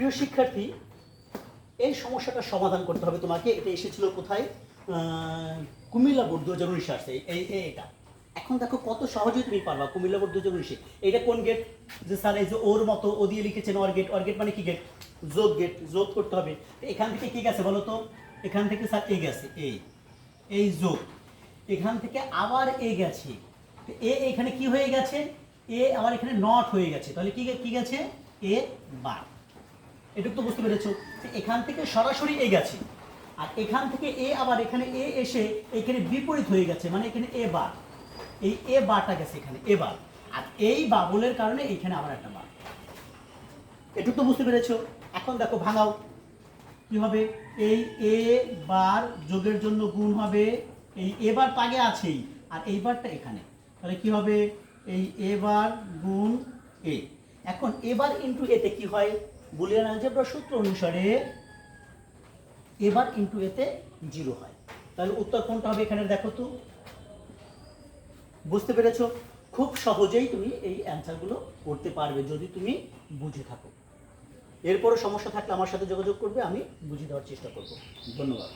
প্রিয় শিক্ষার্থী, এই সমস্যাটা সমাধান করতে হবে তোমাকে। এটা এসেছিল কোথায়? কুমিল্লা বোর্ড দু হাজার উনিশে আসছে। এই এটা। এখন দেখো কত সহজে তুমি পারবা কুমিল্লা বোর্ড দু হাজার উনিশে। এটা কোন গেট যে স্যার এই যে ওর মতো, ও দিয়ে লিখেছেন ওর গেট ওর গেট মানে কি গেট যোগ গেট যোগ করতে হবে। এখান থেকে কি গেছে বলো তো? এখান থেকে স্যার এ গেছে, এই। এই যোগ এখান থেকে আবার এ গেছে। এ এখানে কি হয়ে গেছে? এ আবার এখানে নট হয়ে গেছে। তাহলে কি কি গেছে? এ বার। এটুকু তো বুঝতে পেরেছ যে এখান থেকে সরাসরি এ গেছে। আর এখান থেকে এ আবার এখানে এ এসে এখানে বিপরীত হয়ে গেছে মানে এখানে এ বার। এই এ বারটা গেছে এখানে, এ বার। আর এই বাবলের কারণে এইখানে আবার একটা বার। এটুকু তো বুঝতে পেরেছ? এখন দেখো ভাঙাও। কি হবে? এই এ বার যোগের জন্য গুণ হবে। এই এবার পাগে আছেই। আর এই বারটা এখানে। তাহলে কি হবে? এই এবার গুণ এ। এখন এবার ইন্টু এতে কি হয়? বুলিয়ান অ্যালজেব্রা সূত্র অনুসারে এবার ইন্টু এতে জিরো হয়। তাহলে উত্তর কোনটা হবে এখানে দেখো তো। বুঝতে পেরেছ? খুব সহজেই তুমি এই অ্যান্সারগুলো করতে পারবে যদি তুমি বুঝে থাকো। এরপরও সমস্যা থাকলে আমার সাথে যোগাযোগ করবে, আমি বুঝিয়ে দেওয়ার চেষ্টা করব। ধন্যবাদ।